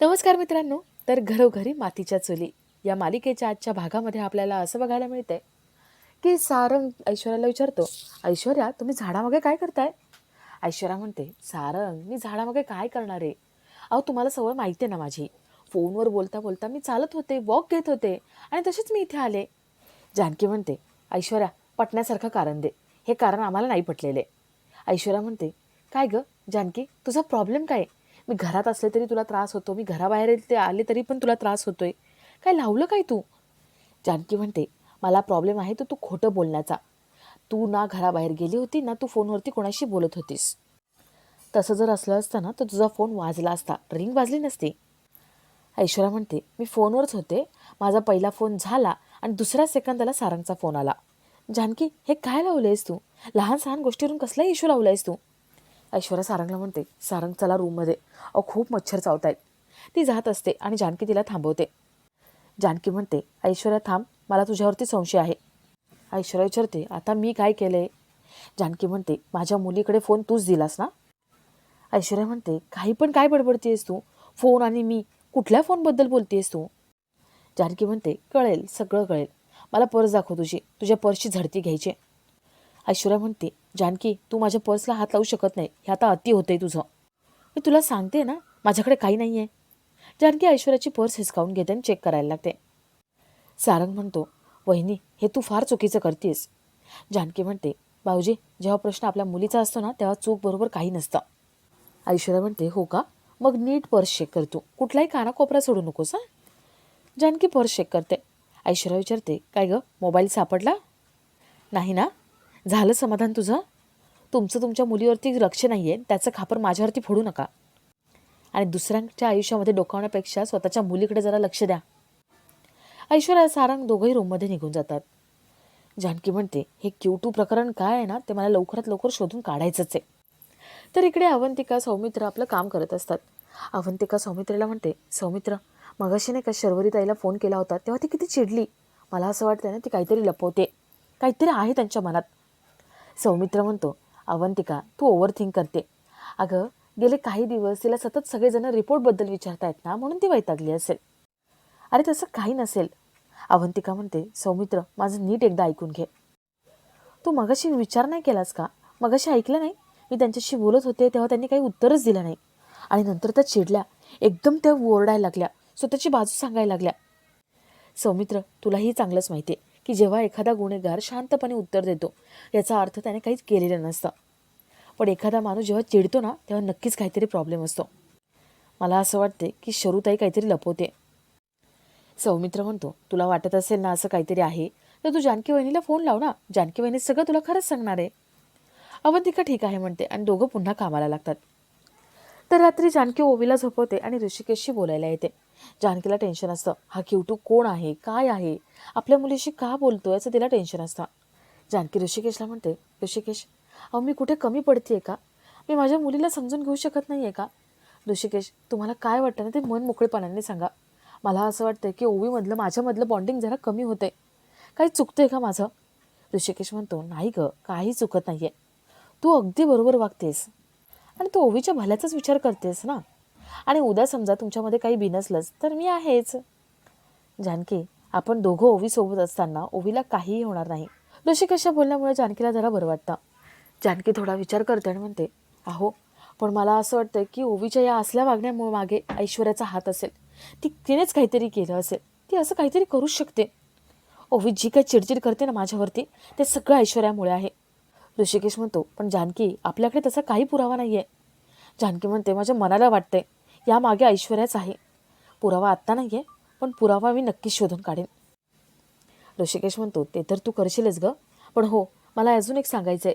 नमस्कार मित्रांनो तर घरोघरी मातीच्या चुली या मालिकेच्या आजच्या भागामध्ये आपल्याला असं बघायला मिळतंय की सारंग ऐश्वर्याला विचारतो ऐश्वर्या तुम्ही झाडामागे काय करताय? ऐश्वर्या म्हणते सारंग मी झाडामागे काय करणार आहे? अहो तुम्हाला सवय माहिती आहे ना माझी. फोनवर बोलता बोलता मी चालत होते वॉक घेत होते आणि तसेच मी इथे आले. जानकी म्हणते ऐश्वर्या पटण्यासारखं कारण दे. हे कारण आम्हाला नाही पटलेले. ऐश्वर्या म्हणते काय गं जानकी तुझा प्रॉब्लेम काय आहे? मी घरात असले तरी तुला त्रास होतो. मी घराबाहेर ते आले तरी पण तुला त्रास होतोय. काय लावलं काय तू? जानकी म्हणते मला प्रॉब्लेम आहे तर तू खोटं बोलण्याचा. तू ना घराबाहेर गेली होती ना तू फोनवरती कोणाशी बोलत होतीस. तसं जर असलं असतं ना तर तुझा फोन वाजला असता. रिंग वाजली नसती. ऐश्वर्या म्हणते मी फोनवरच होते. माझा पहिला फोन झाला आणि दुसऱ्या सेकंदाला सारंगचा फोन आला. जानकी हे काय लावलं आहेस तू? लहान सहान गोष्टीवरून कसला इश्यू आहेस तू? ऐश्वर्या सारंगला म्हणते सारंग चला रूममध्ये अहो खूप मच्छर चावत आहेत ती जात असते आणि जानकी तिला थांबवते. जानकी म्हणते ऐश्वर्या थांब मला तुझ्यावरती संशय आहे. ऐश्वर्या विचारते आता मी काय केलंय? जानकी म्हणते माझ्या मुलीकडे फोन तूच दिलास ना? ऐश्वर्या म्हणते काही पण काय बडबडतेस तू? फोन आणि मी? कुठल्या फोनबद्दल बोलतेस तू? जानकी म्हणते कळेल सगळं कळेल. मला पर्स दाखव तुझी. तुझ्या पर्सची झडती घ्यायची ऐश्वर्या म्हणते जानकी तू माझ्या पर्सला हात लावू शकत नाही. हे आता अति होतंय तुझं. मी तुला सांगते ना माझ्याकडे काही नाही आहे जानकी ऐश्वर्याची पर्स हिसकावून घेते आणि चेक करायला लागते. सारंग म्हणतो वहिनी हे तू फार चुकीचं करतेस जानकी म्हणते भाऊजी जेव्हा प्रश्न आपल्या मुलीचा असतो ना तेव्हा चूक बरोबर काही नसतं. ऐश्वर्या म्हणते हो का? मग नीट पर्स चेक कर तू. कुठलाही कानाकोपरा सोडू नकोस हां? जानकी पर्स चेक करते. ऐश्वर्या विचारते काय गं मोबाईल सापडला? नाही ना. झालं समाधान तुझं? तुमचं तुमच्या मुलीवरती लक्ष नाही आहे त्याचं खापर माझ्यावरती फोडू नका. आणि दुसऱ्यांच्या आयुष्यामध्ये डोकावण्यापेक्षा स्वतःच्या मुलीकडे जरा लक्ष द्या. ऐश्वर्या सारंग दोघंही रूममध्ये निघून जातात. जानकी म्हणते हे क्यू टू प्रकरण काय आहे ना ते मला लवकरात लवकर शोधून काढायचंच आहे. तर इकडे अवंतिका सौमित्र आपलं काम करत असतात. अवंतिका सौमित्रेला म्हणते सौमित्र मगाशी नाही का शर्वरी ताईला फोन केला होता तेव्हा ती किती चिडली. मला असं वाटतं ना ती काहीतरी लपवते. काहीतरी आहे त्यांच्या मनात. सौमित्र म्हणतो अवंतिका तू ओव्हर थिंक करते. अगं गेले काही दिवस तिला सतत सगळेजण रिपोर्टबद्दल विचारतायत ना म्हणून ती वैतागली असेल. अरे तसं काही नसेल. अवंतिका म्हणते सौमित्र माझं नीट एकदा ऐकून घे. तू मगाशी विचार नाही केलास का? मगाशी ऐकलं नाही? मी त्यांच्याशी बोलत होते तेव्हा त्यांनी काही उत्तरच दिलं नाही. आणि नंतर त्या चिडल्या एकदम त्या ओरडायला लागल्या स्वतःची बाजू सांगायला लागल्या. सौमित्र तुलाही चांगलंच माहिती आहे की जेव्हा एखादा गुन्हेगार शांतपणे उत्तर देतो याचा अर्थ त्याने काहीच केलेलं नसतं. पण एखादा माणूस जेव्हा चिडतो ना तेव्हा नक्कीच काहीतरी प्रॉब्लेम असतो. मला असं वाटते की शरूताई काहीतरी लपवते. सौमित्र म्हणतो तुला वाटत असेल ना असं काहीतरी आहे तर तू जानकी वहिनीला फोन लाव ना. जानकी वहिनी सगळं तुला खरंच सांगणार आहे. अवंतिका ठीक आहे म्हणते आणि दोघं पुन्हा कामाला लागतात. तर रात्री जानकी ओवीला झोपवते आणि ऋषिकेशशी बोलायला येते. जानकीला टेन्शन असतं. हा क्यूटू कोण आहे? काय आहे? आपल्या मुलीशी का बोलतो याचं तिला टेन्शन असतं. जानकी ऋषिकेशला म्हणते ऋषिकेश अहो मी कुठे कमी पडते का? मी माझ्या मुलीला समजून घेऊ शकत नाही आहे का? ऋषिकेश तुम्हाला काय वाटतं ना ते मन मोकळेपणाने सांगा. मला असं वाटतं की ओवीमधलं माझ्यामधलं बॉन्डिंग जरा कमी होते काही चुकतं आहे का माझं? ऋषिकेश म्हणतो नाही गं काही चुकत नाही आहे तू अगदी बरोबर वागतेस. आणि तू ओवीच्या भल्याचाच विचार करतेस ना? आणि उद्या समजा तुमच्यामध्ये काही बिनसलंच तर मी आहेच. जानकी आपण दोघं ओवीसोबत असताना ओवीला काहीही होणार नाही. ऋषिकेशच्या बोलण्यामुळे जानकीला जरा बरं वाटतं. जानकी थोडा विचार करते आणि म्हणते अहो पण मला असं वाटतं की ओवीच्या या असल्या वागण्यामुळे मागे ऐश्वर्याचा हात असेल. ती तिनेच काहीतरी केलं असेल. ती असं काहीतरी करूच शकते. ओवी जी काही चिडचिड करते ना माझ्यावरती ते सगळं ऐश्वर्यामुळे आहे. ऋषिकेश म्हणतो पण जानकी आपल्याकडे तसा काही पुरावा नाही आहे जानकी म्हणते माझ्या मनाला वाटते यामागे ऐश्वर्याच आहे. पुरावा आत्ता नाही आहे पण पुरावा मी नक्कीच शोधून काढेन. ऋषिकेश म्हणतो ते तर तू करशीलच गं. पण हो मला अजून एक सांगायचं आहे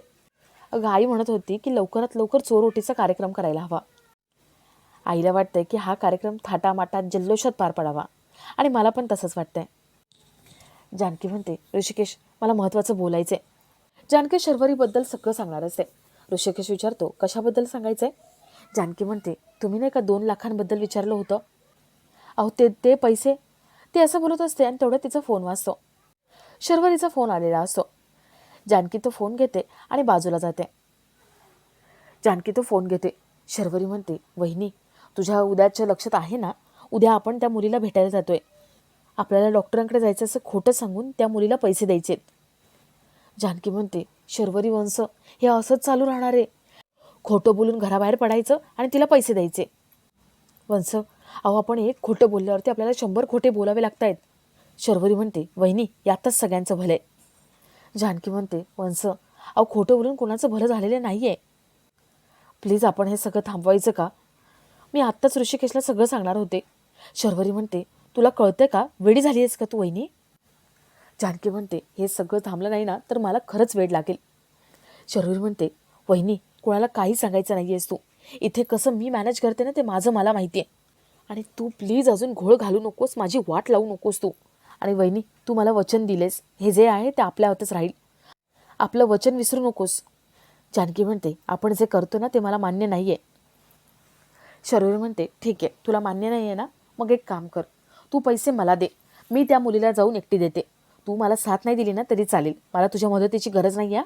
अगं आई म्हणत होती की लवकरात लवकर चोरओटीचा कार्यक्रम करायला हवा. आईला वाटतंय की हा कार्यक्रम थाटामाटात जल्लोषात पार पडावा. आणि मला पण तसंच वाटतंय. जानकी म्हणते ऋषिकेश मला महत्त्वाचं बोलायचं आहे जानकी शर्वरीबद्दल सगळं सांगणार असते ऋषिकेश विचारतो कशाबद्दल सांगायचं आहे जानकी म्हणते तुम्ही नाही का दोन लाखांबद्दल विचारलं होतं? अहो ते ते पैसे. ते असं बोलत असते आणि तेवढ्या तिचा फोन वाचतो शर्वरीचा फोन आलेला असतो. जानकी तो फोन घेते आणि बाजूला जाते. जानकी तो फोन घेते. शर्वरी म्हणते वहिनी तुझ्या उद्याच्या लक्षात आहे ना? उद्या आपण त्या मुलीला भेटायला जातोय. आपल्याला डॉक्टरांकडे जायचं असं खोटं सांगून त्या मुलीला पैसे द्यायचेत. जानकी म्हणते शर्वरी वंश हे असंच चालू राहणार आहे. खोटं बोलून घराबाहेर पडायचं आणि तिला पैसे द्यायचे. वंस अहो आपण एक खोटं बोलल्यावरती आपल्याला शंभर खोटे बोलावे लागत आहेत शर्वरी म्हणते वहिनी यातच सगळ्यांचं भलं आहे जानकी म्हणते वंस अहो खोटं बोलून कोणाचं भलं झालेलं नाही आहे प्लीज आपण हे सगळं थांबवायचं का? मी आत्ताच ऋषिकेशला सगळं सांगणार होते. शर्वरी म्हणते तुला कळतंय का? वेडी झाली आहेस का तू वहिनी? जानकी म्हणते हे सगळं थांबलं नाही ना तर मला खरंच वेळ लागेल. शर्वरी म्हणते वहिनी कोणाला काही सांगायचं नाही आहेस तू. इथे कसं मी मॅनेज करते ना ते माझं मला माहिती आहे. आणि तू प्लीज अजून घोळ घालू नकोस माझी वाट लावू नकोस तू. आणि वहिनी तू मला वचन दिलेस. हे जे आहे ते आपल्या हातच राहील. आपलं वचन विसरू नकोस. जानकी म्हणते आपण जे करतो ना ते मला मान्य नाही आहे शरीर म्हणते ठीक आहे तुला मान्य नाही आहे ना? मग एक काम कर. तू पैसे मला दे. मी त्या मुलीला जाऊन एकटी देते. तू मला साथ नाही दिली ना तरी चालेल. मला तुझ्या मदतीची गरज नाही आहे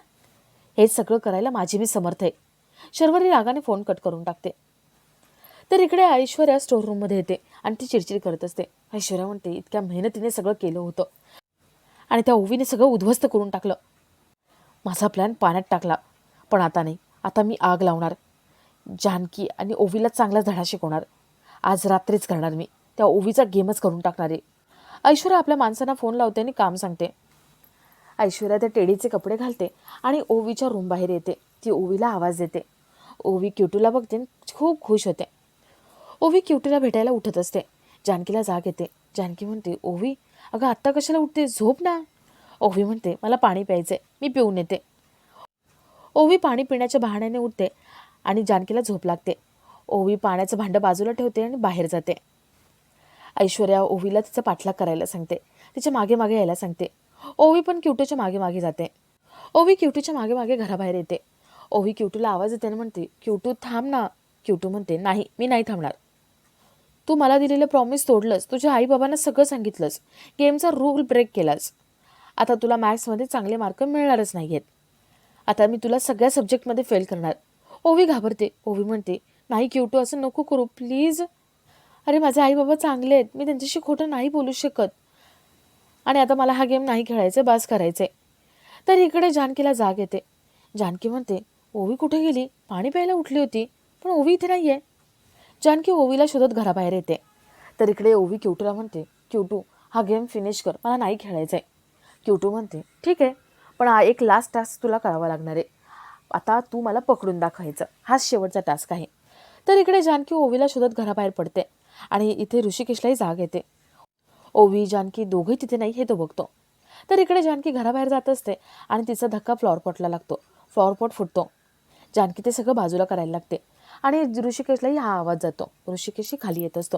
हे सगळं करायला माझी मी समर्थ आहे. शर्वरी रागाने फोन कट करून टाकते. तर इकडे ऐश्वर्या स्टोर रूममध्ये येते आणि ती चिडचिड करत असते. ऐश्वर्या म्हणते इतक्या मेहनतीने सगळं केलं होतं. आणि त्या ओवीने सगळं उद्ध्वस्त करून टाकलं. माझा प्लॅन पाण्यात टाकला. पण आता नाही. आता मी आग लावणार. जानकी आणि ओवीला चांगला धडा शिकवणार. आज रात्रीच करणार मी. त्या ओवीचा गेमच करून टाकणार आहे. ऐश्वर्या आपल्या माणसांना फोन लावते आणि काम सांगते. ऐश्वर्या त्या टेडीचे कपडे घालते आणि ओवीच्या रूम बाहेर येते. ती ओवीला आवाज देते. ओवी क्युटूला बघते खूप खुश होते. ओवी क्युटूला भेटायला उठत असते. जानकीला जाग येते. जानकी म्हणते ओवी अगं आत्ता कशाला उठते? झोप ना. ओवी म्हणते मला पाणी प्यायचंय. मी पिऊन येते. ओवी पाणी पिण्याच्या बहाण्याने उठते आणि जानकीला झोप लागते. ओवी पाण्याचं भांडं बाजूला ठेवते आणि बाहेर जाते. ऐश्वर्या ओवीला तिचा पाठलाग करायला सांगते. तिच्यामागे मागे यायला सांगते. ओवी पण क्युटूच्या मागे मागे जाते. ओवी क्युटूच्या मागे मागे घराबाहेर येते. ओवी क्यूटूला आवाज येते आणि म्हणते क्यूटू थांब ना. क्यूटू म्हणते नाही मी नाही थांबणार. तू मला दिलेलं प्रॉमिस तोडलंस. तुझ्या आईबाबांना सगळं सांगितलंस. गेमचा रूल ब्रेक केलास. आता तुला मॅथ्समध्ये चांगले मार्क मिळणारच नाही आहेत आता मी तुला सगळ्या सब्जेक्टमध्ये फेल करणार. ओवी घाबरते. ओवी म्हणते नाही क्यूटू असं नको करू प्लीज अरे माझे आईबाबा चांगले आहेत. मी त्यांच्याशी खोटं नाही बोलू शकत. आणि आता मला हा गेम नाही खेळायचा बास करायचे तर इकडे जानकीला जाग येते. जानकी म्हणते ओवी कुठे गेली? पाणी प्यायला उठली होती पण ओवी इथे नाही आहे जानकी ओवीला शोधत घराबाहेर येते. तर इकडे ओवी क्युटूला म्हणते क्युटू हा गेम फिनिश कर मला नाही खेळायचा आहे क्युटू म्हणते ठीक आहे पण हा एक लास्ट टास्क तुला करावा लागणार आहे. आता तू मला पकडून दाखवायचं. हाच शेवटचा टास्क आहे. तर इकडे जानकी ओवीला शोधत घराबाहेर पडते आणि इथे ऋषिकेशलाही जाग येते. ओवी जानकी दोघंही तिथे नाही हे तो बघतो. तर इकडे जानकी घराबाहेर जात असते आणि तिचा धक्का फ्लॉवरपॉटला लागतो. फ्लॉवरपॉट फुटतो. जानकी ते सगळं बाजूला करायला लागते. आणि ऋषिकेशलाही हा आवाज जातो. ऋषिकेशही खाली येत असतो.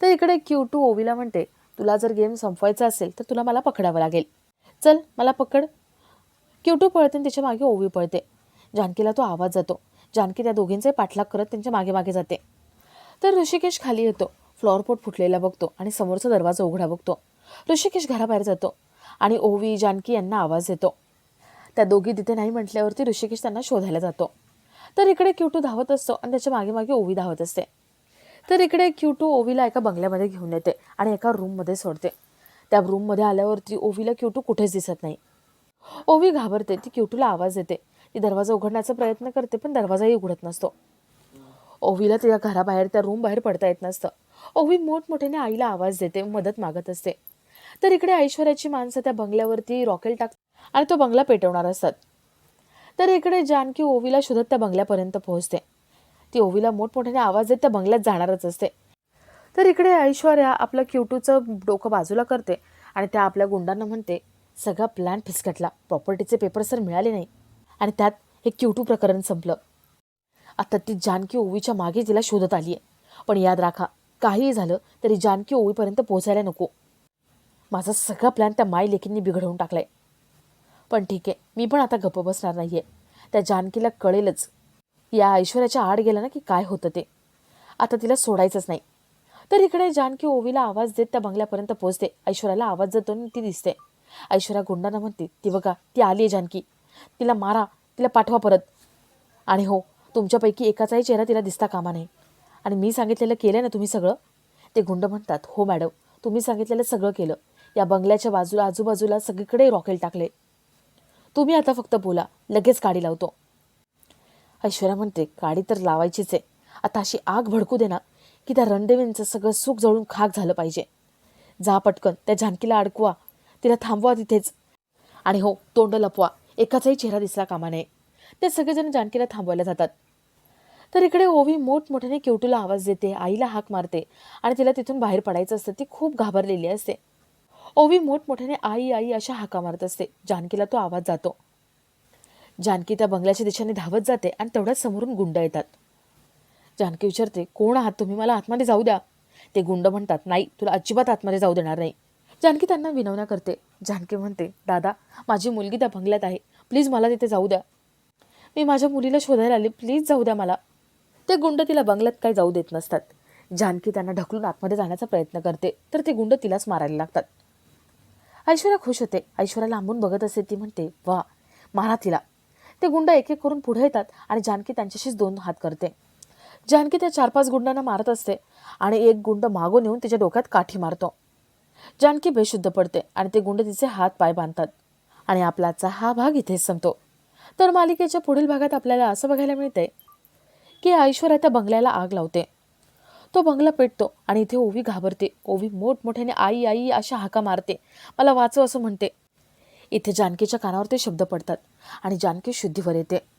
तर इकडे क्यू टू ओवीला म्हणते तुला जर गेम संपवायचा असेल तर तुला मला पकडावं लागेल. चल मला पकड. क्यू टू पळते आणि तिच्यामागे ओवी पळते. जानकीला तो आवाज जातो. जानकी त्या दोघींचाही पाठलाग करत त्यांच्या मागे मागे जाते. तर ऋषिकेश खाली येतो. फ्लॉरपोट फुटलेला बघतो आणि समोरचा दरवाजा उघडा बघतो. ऋषिकेश घराबाहेर जातो. आणि ओवी जानकी यांना आवाज देतो. त्या दोघी तिथे नाही म्हटल्यावरती ऋषिकेश त्यांना शोधायला जातो. तर इकडे क्यूटू धावत असतो आणि त्याच्यामागे मागे ओवी धावत असते. तर इकडे क्यूटू ओवीला एका बंगल्यामध्ये घेऊन येते आणि एका रूममध्ये सोडते. त्या रूममध्ये आल्यावरती ओवीला क्यूटू कुठेच दिसत नाही. ओवी घाबरते ती क्यूटूला आवाज देते. ती दरवाजा उघडण्याचा प्रयत्न करते पण दरवाजाही उघडत नसतो. ओवीला तिच्या घराबाहेर त्या रूम बाहेर पडता येत नसतं. ओवी मोठमोठ्याने आईला आवाज देते मदत मागत असते. तर इकडे ऐश्वर्याची माणसं त्या बंगल्यावरती रॉकेल टाक आणि तो बंगला पेटवणार असतात. तर इकडे जानकी ओवीला शोधत त्या बंगल्यापर्यंत पोहोचते. ती ओवीला मोठमोठ्याने आवाज देत त्या बंगल्यात जाणारच असते. तर इकडे ऐश्वर्या आपलं क्युटूचं डोकं बाजूला करते आणि त्या आपल्या गुंडांना म्हणते सगळा प्लॅन फिसकटला. प्रॉपर्टीचे पेपर सर मिळाले नाही. आणि त्यात हे क्युटू प्रकरण संपलं. आता ती जानकी ओवीच्या मागे तिला शोधत आली आहे पण याद राखा काहीही झालं तरी जानकी ओवीपर्यंत पोहोचायला नको. माझा सगळा प्लॅन त्या माय लेकींनी बिघडवून टाकलाय. पण ठीक आहे मी पण आता गप्प बसणार नाही आहे त्या जानकीला कळेलच. या ऐश्वर्याच्या आड गेलं ना की काय होतं ते. आता तिला सोडायचंच नाही. तर इकडे जानकी ओवीला आवाज देत त्या बंगल्यापर्यंत पोहोचते. ऐश्वर्याला आवाज देतो आणि ती दिसते. ऐश्वर्या गुंडांना म्हणते ती बघा ती आली आहे जानकी. तिला मारा तिला पाठवा परत. आणि हो तुमच्यापैकी एकाचाही चेहरा तिला दिसता कामा नाही आणि मी सांगितलेलं केलं ना तुम्ही सगळं? ते गुंड म्हणतात हो मॅडम तुम्ही सांगितलेलं सगळं केलं. या बंगल्याच्या बाजूला आजूबाजूला सगळीकडे रॉकेल टाकले. तुम्ही आता फक्त बोला लगेच गाडी लावतो. ऐश्वर्या म्हणते गाडी तर लावायचीच आहे. आता अशी आग भडकू दे ना की त्या रणदेवींचं सगळं सुख जळून खाक झालं पाहिजे. जा पटकन त्या जानकीला अडकवा. तिला थांबवा तिथेच. आणि हो तोंड लपवा. एकाचाही चेहरा दिसला कामा नये ते सगळेजण जानकीला थांबवायला जातात. तर इकडे ओवी मोठमोठ्याने केवटूला आवाज देते आईला हाक मारते. आणि तिला तिथून बाहेर पडायचं असतं ती खूप घाबरलेली असते. ओवी मोठमोठ्याने आई आई अशा हाका मारत असते. जानकीला तो आवाज जातो. जानकी त्या बंगल्याच्या दिशेने धावत जाते आणि तेवढ्याच समोरून गुंड येतात. जानकी विचारते कोण आहात तुम्ही? मला आतमध्ये जाऊ द्या. ते गुंड म्हणतात नाही तुला अजिबात आतमध्ये जाऊ देणार नाही. जानकी त्यांना विनवण्या करते. जानकी म्हणते दादा माझी मुलगी त्या बंगल्यात आहे. प्लीज मला तिथे जाऊ द्या. मी माझ्या मुलीला शोधायला आले. प्लीज जाऊ द्या मला. ते गुंड तिला बंगल्यात काही जाऊ देत नसतात. जानकी त्यांना ढकलून आतमध्ये जाण्याचा प्रयत्न करते तर ते गुंड तिलाच मारायला लागतात. ऐश्वर्या खुश होते. ऐश्वर्या लांबून बघत असे ती म्हणते वा मारा तिला ते गुंड एक एक करून पुढे येतात आणि जानकी त्यांच्याशीच दोन हात करते. जानकी त्या चार पाच गुंडांना मारत असते आणि एक गुंड मागून येऊन तिच्या डोक्यात काठी मारतो. जानकी बेशुद्ध पडते आणि ते गुंड तिचे हात पाय बांधतात आणि आपलाचा हा भाग इथेच संपतो. तर मालिकेच्या पुढील भागात आपल्याला असं बघायला मिळते की ऐश्वर्या त्या बंगल्याला आग लावते. तो बंगला पेटतो आणि इथे ओवी घाबरते. ओवी मोठमोठ्याने आई आई अशा हाका मारते. मला वाचव असं म्हणते. इथे जानकीच्या कानावर ते शब्द पडतात आणि जानकी शुद्धीवर येते.